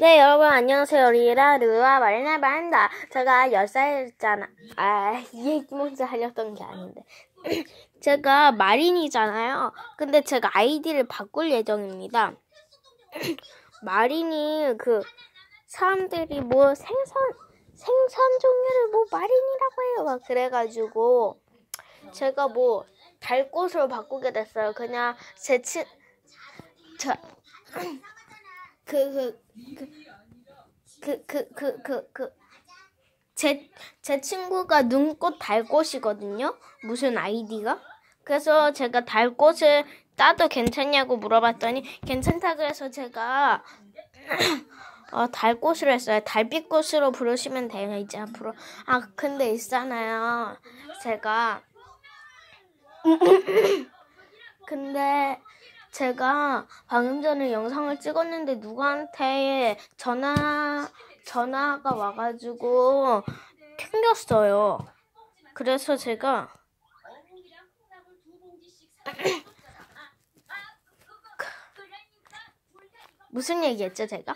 네, 여러분 안녕하세요. 리라 르와 마리나 바입니다. 제가 10살잖아. 아, 이 얘기 먼저 하려던 게 아닌데. 제가 마린이잖아요. 근데 제가 아이디를 바꿀 예정입니다. 마린이 그 사람들이 뭐 생선 생선 종류를 뭐 마린이라고 해요. 막 그래가지고 제가 뭐 달꽃으로 바꾸게 됐어요. 그냥 제 친, 저, 그, 그, 그, 그, 그, 그, 그, 제, 제 친구가 눈꽃 달꽃이거든요? 무슨 아이디가? 그래서 제가 달꽃을 따도 괜찮냐고 물어봤더니 괜찮다 그래서 제가 어, 달꽃으로 했어요. 달빛꽃으로 부르시면 돼요, 이제 앞으로. 아, 근데 있잖아요. 제가 근데 제가 방금 전에 영상을 찍었는데 누구한테 전화 전화가 와가지고 튕겼어요. 그래서 제가 무슨 얘기했죠, 제가?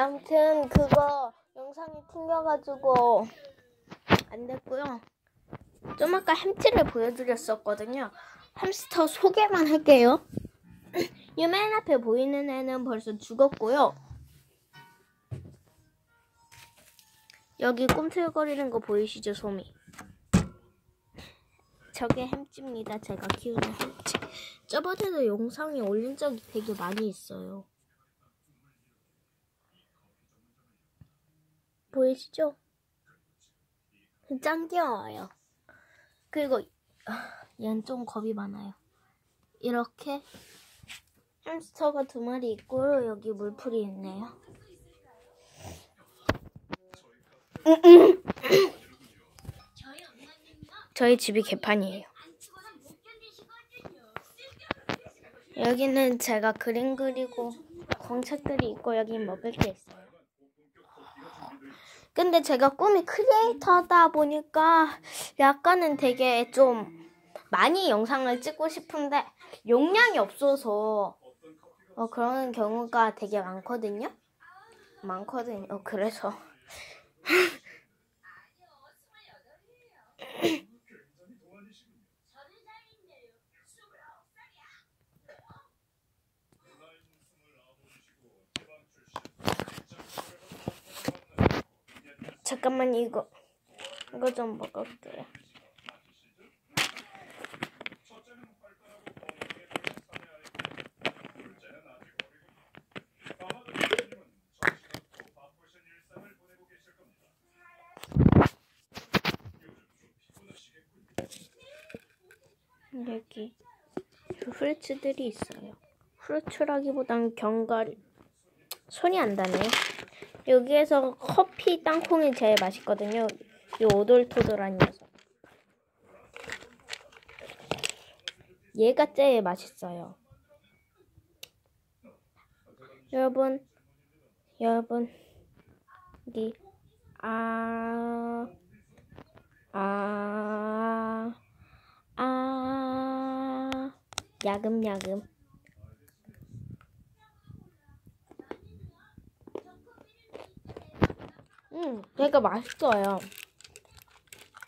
아무튼 그거 영상이 튕겨가지고 안 됐고요. 좀 아까 햄찌를 보여드렸었거든요. 햄스터 소개만 할게요. 이 맨 앞에 보이는 애는 벌써 죽었고요. 여기 꿈틀거리는 거 보이시죠, 소미? 저게 햄찌입니다. 제가 키우는 햄찌. 저번에도 영상에 올린 적이 되게 많이 있어요. 보이시죠? 짱 귀여워요. 그리고 아, 얘는 좀 겁이 많아요. 이렇게 햄스터가 두 마리 있고 여기 물풀이 있네요. 저희 집이 개판이에요. 여기는 제가 그림 그리고 공책들이 있고 여기 먹을 게 있어요. 근데 제가 꿈이 크리에이터다 보니까 약간은 되게 좀 많이 영상을 찍고 싶은데 용량이 없어서 어, 그런 경우가 되게 많거든요. 많거든요. 어, 그래서 잠깐만 이거 이거 좀 먹을게요. 여기 후르츠들이 있어요. 후르츠라기보단 견과류. 손이 안 닿네요. 여기에서 커피 땅콩이 제일 맛있거든요. 이 오돌토돌한 녀석. 얘가 제일 맛있어요. 여러분, 여러분, 여기 아, 아, 아, 야금야금. 음, 되게 맛있어요.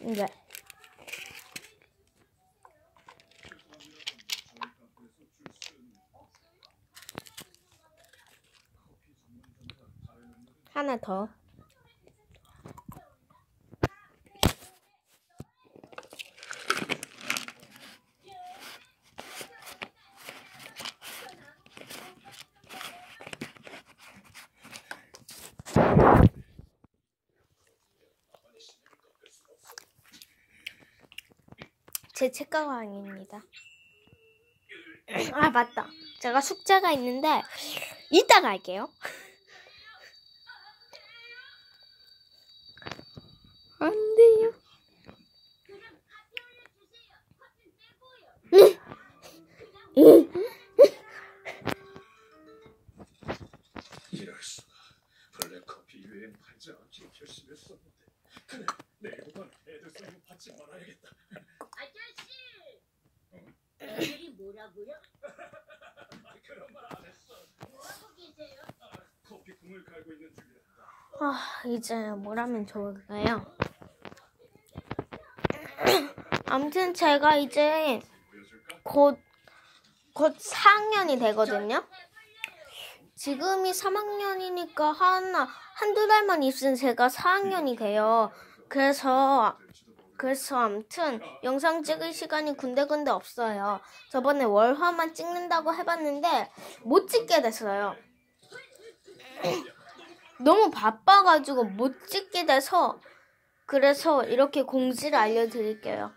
이제 하나 더. 제 책가방입니다. 아 맞다. 제가 숙제가 있는데 이따가 할게요. 안 돼요. 수가 블랙커피 유행 환자가 결심했었는데 아, 이제 뭘 하면 좋을까요? 아무튼 제가 이제 곧, 곧 4학년이 되거든요. 지금이 3학년이니까 하나, 한두 달만 있으면 제가 4학년이 돼요. 그래서, 그래서 아무튼 영상 찍을 시간이 군데군데 없어요. 저번에 월화만 찍는다고 해봤는데 못 찍게 됐어요. 너무 바빠가지고 못 찍게 돼서 그래서 이렇게 공지를 알려드릴게요.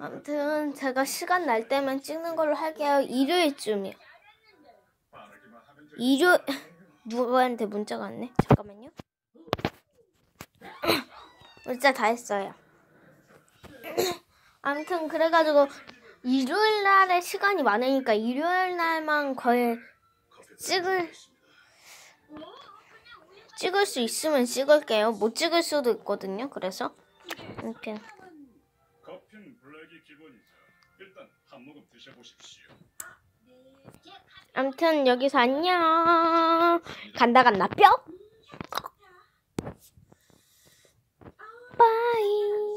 아무튼 제가 시간 날 때만 찍는 걸로 할게요. 일요일쯤이요. 일요 누구한테 문자가 왔네? 잠깐만요. 문자 다 했어요. 아무튼 그래가지고 일요일 날에 시간이 많으니까 일요일 날만 거의 찍을 찍을 수 있으면 찍을게요. 못 찍을 수도 있거든요. 그래서 드셔보십시오. 아무튼 여기서 안녕. 간다 간다 뿅. 빠이.